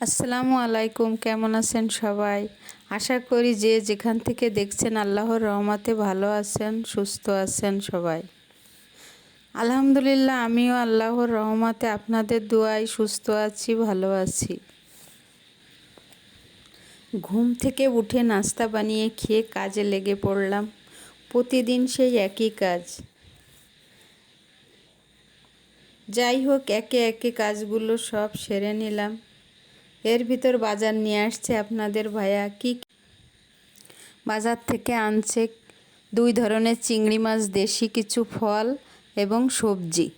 আসসালামু আলাইকুম, কেমন আছেন সবাই? আশা করি যে যেখান থেকে দেখছেন আল্লাহর রহমাতে ভালো আছেন, সুস্থ আছেন সবাই। আলহামদুলিল্লাহ, আমিও আল্লাহর রহমাতে আপনাদের দোয়াই সুস্থ আছি, ভালো আছি। ঘুম থেকে উঠে নাস্তা বানিয়ে খেয়ে কাজে লেগে পড়লাম। প্রতিদিন সেই একই কাজ। যাই হোক, একে একে কাজগুলো সব সেরে নিলাম। এর ভিতর বাজার নিয়ে আসছে আপনাদের ভাইয়া। কি বাজার থেকে আনছে দুই ধরনের চিংড়ি মাছ, দেশি কিছু ফল এবং সবজি।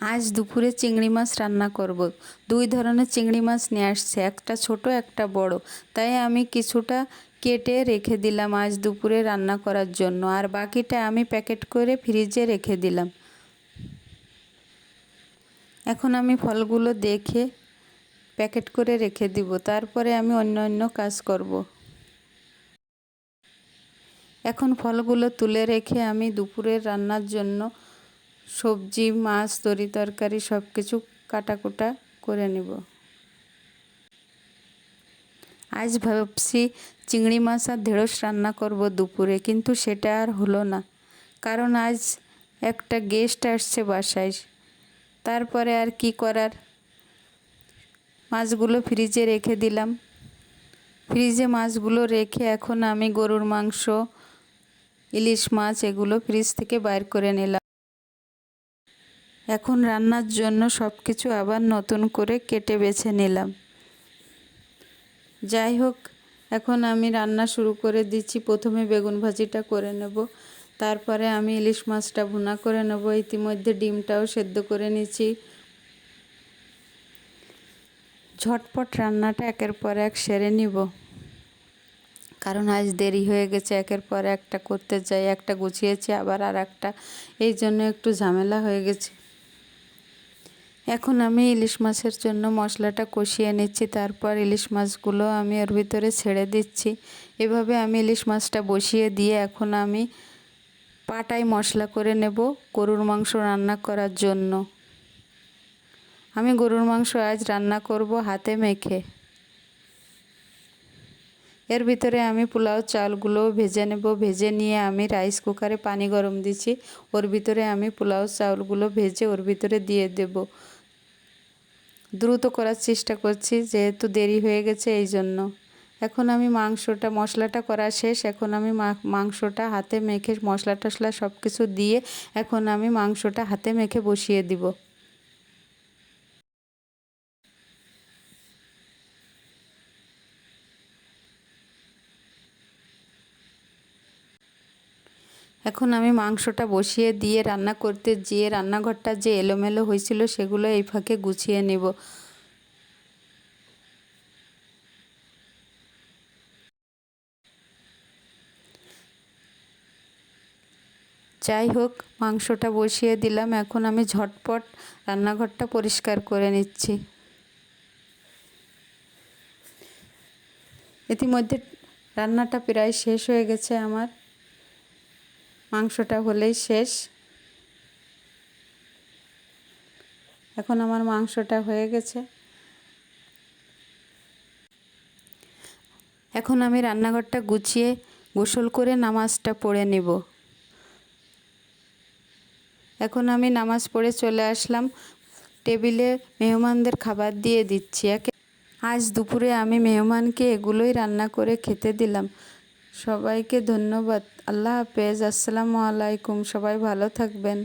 আজ দুপুরে চিংড়ি মাছ রান্না করব। দুই ধরনের চিংড়ি মাছ নিয়ে আসছে, একটা ছোট, একটা বড়। তাই আমি কিছুটা কেটে রেখে দিলাম আজ দুপুরে রান্না করার জন্য। আর বাকিটা আমি প্যাকেট করে ফ্রিজে রেখে দিলাম। এখন আমি ফলগুলো দেখে প্যাকেট করে রেখে দিব, তারপরে আমি অন্য অন্য কাজ করব। এখন ফলগুলো তুলে রেখে আমি দুপুরের রান্নার জন্য সবজি, মাছ, তরি তরকারি সব কিছু কাটাকুটা করে নিব আজ ভাবছি চিংড়ি মাছ আর ঢেঁড়স রান্না করব দুপুরে, কিন্তু সেটা আর হলো না, কারণ আজ একটা গেস্ট আসছে বাসায় তারপরে আর কি করার? মাছগুলো ফ্রিজে রেখে দিলাম। ফ্রিজে মাছগুলো রেখে এখন আমি গরুর মাংস, ইলিশ মাছ এগুলো ফ্রিজ থেকে বাইর করে নিলাম। এখন রান্নার জন্য সব কিছু আবার নতুন করে কেটে বেছে নিলাম। যাই হোক, এখন আমি রান্না শুরু করে দিচ্ছি। প্রথমে বেগুন ভাজিটা করে নেব। তারপরে আমি ইলিশ মাছটা ভুনা করে নেব। ইতিমধ্যে ডিমটাও সেদ্ধ করে নিচ্ছি ঝটপট রান্নাটা একের পর এক সেরে নিব। কারণ আজ দেরি হয়ে গেছে, একের পর একটা করতে যাই একটা গুছিয়েছি, আবার আর একটা। এই জন্য একটু ঝামেলা হয়ে গেছে। এখন আমি ইলিশ মাছের জন্য মশলাটা কষিয়ে নিচ্ছি, তারপর ইলিশ মাছগুলো আমি ওর ভিতরে ছেড়ে দিচ্ছি। এভাবে আমি ইলিশ মাছটা বসিয়ে দিয়ে এখন আমি পাটায় মশলা করে নেব গরুর মাংস রান্না করার জন্য। আমি গরুর মাংস আজ রান্না করব হাতে মেখে। এর ভিতরে আমি পোলাও চালগুলো ভেজে নেব। ভেজে নিয়ে আমি রাইস কুকারে পানি গরম দিচ্ছি। ওর ভিতরে আমি পোলাও চাউলগুলো ভেজে ওর ভিতরে দিয়ে দেব। দ্রুত করার চেষ্টা করছি, যেহেতু দেরি হয়ে গেছে এই জন্য এখন আমি মাংসটা, মশলাটা করা শেষ। এখন আমি মাংসটা হাতে মেখে মশলা টশলা সব কিছু দিয়ে এখন আমি মাংসটা হাতে মেখে বসিয়ে দিব। এখন আমি মাংসটা বসিয়ে দিয়ে রান্না করতে যেয়ে রান্নাঘরটা যে এলোমেলো হয়েছিল সেগুলো এই ফাঁকে গুছিয়ে নেব। যাই হোক, মাংসটা বসিয়ে দিলাম। এখন আমি ঝটপট রান্নাঘরটা পরিষ্কার করে নিচ্ছি। ইতিমধ্যে রান্নাটা প্রায় শেষ হয়ে গেছে আমার। মাংসটা হলেই শেষ। এখন আমার মাংসটা হয়ে গেছে। এখন আমি রান্নাঘরটা গুছিয়ে গোসল করে নামাজটা পড়ে নেব। এখন আমি নামাজ পড়ে চলে আসলাম। টেবিলে মেহমানদের খাবার দিয়ে দিচ্ছি। আজ দুপুরে আমি মেহমানকে এগুলোই রান্না করে খেতে দিলাম। সবাইকে ধন্যবাদ। আল্লাহ হাফেজ। আসসালামু আলাইকুম। সবাই ভালো থাকবেন।